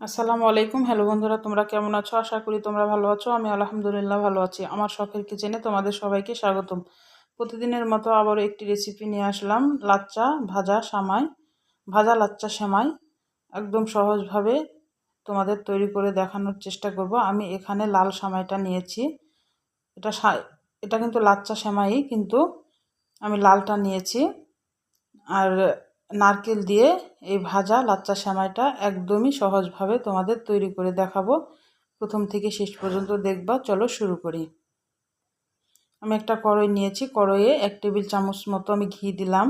আসসালামু আলাইকুম। হ্যালো বন্ধুরা, তোমরা কেমন আছো? আশা করি তোমরা ভালো আছো। আমি আলহামদুলিল্লাহ ভালো আছি। আমার শখের কিচেনে তোমাদের সবাইকে স্বাগতম। প্রতিদিনের মতো আবারও একটি রেসিপি নিয়ে আসলাম। লাচ্চা ভাজা সামাই, ভাজা লাচ্চা সেমাই। একদম সহজভাবে তোমাদের তৈরি করে দেখানোর চেষ্টা করব। আমি এখানে লাল সামাইটা নিয়েছি। এটা এটা কিন্তু লাচ্চা সেমাই, কিন্তু আমি লালটা নিয়েছি। আর নারকেল দিয়ে এই ভাজা লাচ্চা সেমাইটা একদমই সহজভাবে তোমাদের তৈরি করে দেখাবো। প্রথম থেকে শেষ পর্যন্ত দেখবা, চলো শুরু করি। আমি একটা কড়াই নিয়েছি, কড়াইয়ে এক টেবিল চামচ মতো আমি ঘি দিলাম।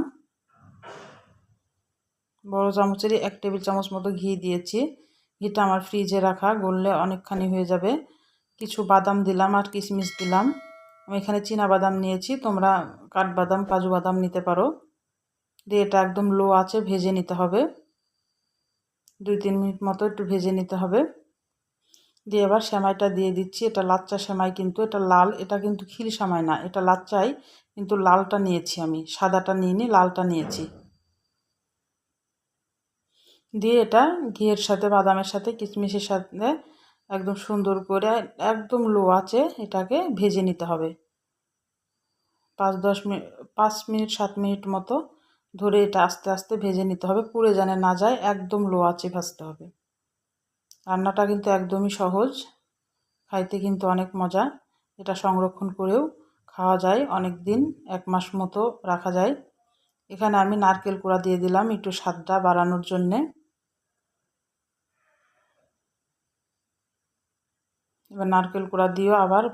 বড় চামচেরই এক টেবিল চামচ মতো ঘি দিয়েছি। ঘিটা আমার ফ্রিজে রাখা, গললে অনেকখানি হয়ে যাবে। কিছু বাদাম দিলাম আর কিশমিশ দিলাম। আমি এখানে চীনা বাদাম নিয়েছি, তোমরা কাঠবাদাম, কাজু বাদাম নিতে পারো। দিয়ে এটা একদম লো আছে ভেজে নিতে হবে। দুই তিন মিনিট মতো একটু ভেজে নিতে হবে। দিয়ে এবার সেমাইটা দিয়ে দিচ্ছি। এটা লাচ্চা সেমাই কিন্তু, এটা লাল, এটা কিন্তু খিল সেমাই না, এটা লাচ্চাই, কিন্তু লালটা নিয়েছি আমি। সাদাটা নিয়ে নিই লালটা নিয়েছি। দিয়ে এটা ঘিয়ের সাথে, বাদামের সাথে, কিশমিশের সাথে একদম সুন্দর করে একদম লো আছে এটাকে ভেজে নিতে হবে। পাঁচ দশ মিনিট পাঁচ মিনিট, সাত মিনিট মতো ধরে এটা আস্তে আস্তে ভেজে নিতে হবে। পুড়ে জানে না যায়, একদম লো আঁচে ভাজতে হবে। রান্নাটা কিন্তু একদমই সহজ। খাইতে কিন্তু অনেক মজা। এটা সংরক্ষণ করেও খাওয়া যায় অনেক দিন এক মাস মতো রাখা যায়। এখানে আমি নারকেল কুড়া দিয়ে দিলাম একটু স্বাদটা বাড়ানোর জন্যে। এবার নারকেল কুড়া দিয়েও আবার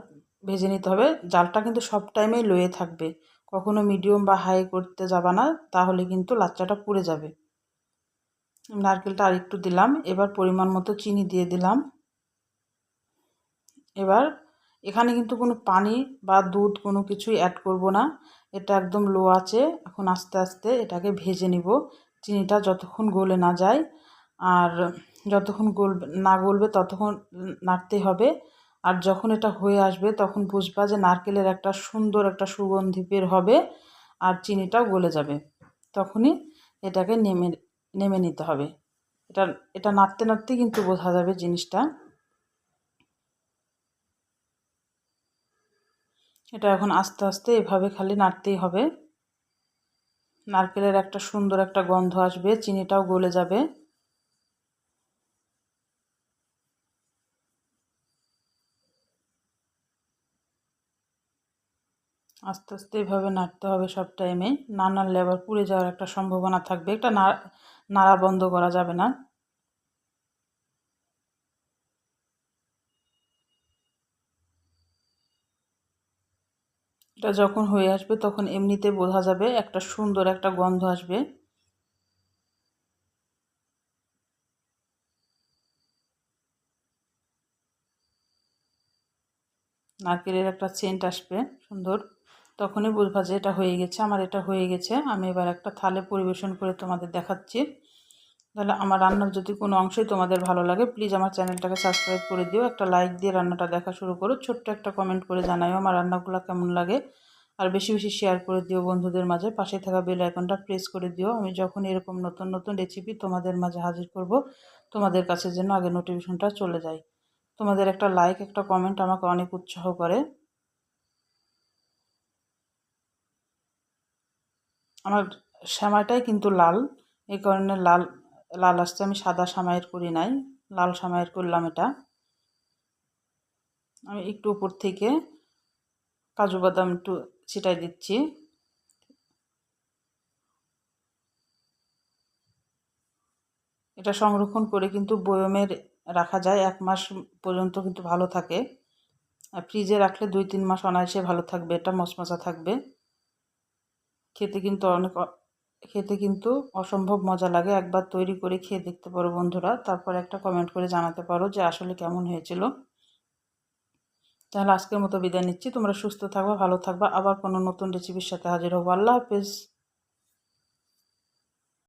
ভেজে নিতে হবে। জালটা কিন্তু সব টাইমেই লয়ে থাকবে। কখনো মিডিয়াম বা হাই করতে যাবা না, তাহলে কিন্তু লাচ্চাটা পুড়ে যাবে। নারকেলটা আর একটু দিলাম, এবার পরিমাণ মতো চিনি দিয়ে দিলাম। এবার এখানে কিন্তু কোনো পানি বা দুধ কোনো কিছুই অ্যাড করব না, এটা একদম লো আছে, এখন আস্তে আস্তে এটাকে ভেজে নিব। চিনিটা যতক্ষণ গলে না যায়, আর যতক্ষণ গলবে, না গলবে ততক্ষণ নাড়তে হবে। আর যখন এটা হয়ে আসবে, তখন বুঝবা যে নারকেলের একটা সুন্দর একটা সুগন্ধি বের হবে আর চিনিটাও গলে যাবে। তখনই এটাকে নেমে নেমে নিতে হবে। এটা এটা নাড়তে নাড়তে কিন্তু বোঝা যাবে জিনিসটা। এটা এখন আস্তে আস্তে এভাবে খালি নাড়তেই হবে। নারকেলের একটা সুন্দর একটা গন্ধ আসবে, চিনিটাও গলে যাবে। আস্তে আস্তে এভাবে নাড়তে হবে সব টাইমে না নাড়লে আবার পুড়ে যাওয়ার একটা সম্ভাবনা থাকবে। এটা নাড়া বন্ধ করা যাবে না। এটা যখন হয়ে আসবে তখন এমনিতে বোঝা যাবে একটা সুন্দর একটা গন্ধ আসবে। নারকেলের একটা সেন্ট আসবে, সুন্দর। তখনই বুঝবা যে এটা হয়ে গেছে, আমার এটা হয়ে গেছে। আমি এবার একটা থালে পরিবেশন করে তোমাদের দেখাচ্ছি। তাহলে আমার রান্নার যদি কোনো অংশই তোমাদের ভালো লাগে প্লিজ আমার চ্যানেলটাকে সাবস্ক্রাইব করে দিও। একটা লাইক দিয়ে রান্নাটা দেখা শুরু করো। ছোট্ট একটা কমেন্ট করে জানাইও আমার রান্নাগুলো কেমন লাগে। আর বেশি বেশি শেয়ার করে দিও বন্ধুদের মাঝে। পাশে থাকা বেল আইকনটা প্রেস করে দিও। আমি যখন এরকম নতুন নতুন রেসিপি তোমাদের মাঝে হাজির করব, তোমাদের কাছে যেন আগে নোটিফিকেশনটা চলে যায়। তোমাদের একটা লাইক একটা কমেন্ট আমাকে অনেক উৎসাহ করে। আমার শ্যামাইটাই কিন্তু লাল। এই কারণে লাল লাল আসছে। আমি সাদা সামাইয়ের করি নাই। লাল সামাইয়ের করলাম এটা। আমি একটু উপর থেকে কাজু বাদাম একটু ছিটাই দিচ্ছি। এটা সংরক্ষণ করে কিন্তু বয়মের রাখা যায়। এক মাস পর্যন্ত কিন্তু ভালো থাকে। আর ফ্রিজে রাখলে দুই, তিন মাস অনায়াসে ভালো থাকবে। এটা মশমশা থাকবে। খেতে কিন্তু অনেক খেতে কিন্তু অসম্ভব মজা লাগে। একবার তৈরি করে খেয়ে দেখতে পারো বন্ধুরা। তারপর একটা কমেন্ট করে জানাতে পারো যে আসলে কেমন হয়েছিল। তাহলে আজকের মতো বিদায় নিচ্ছি। তোমরা সুস্থ থাকবা, ভালো থাকবা। আবার কোনো নতুন রেসিপির সাথে হাজির হব। আল্লাহ হাফেজ।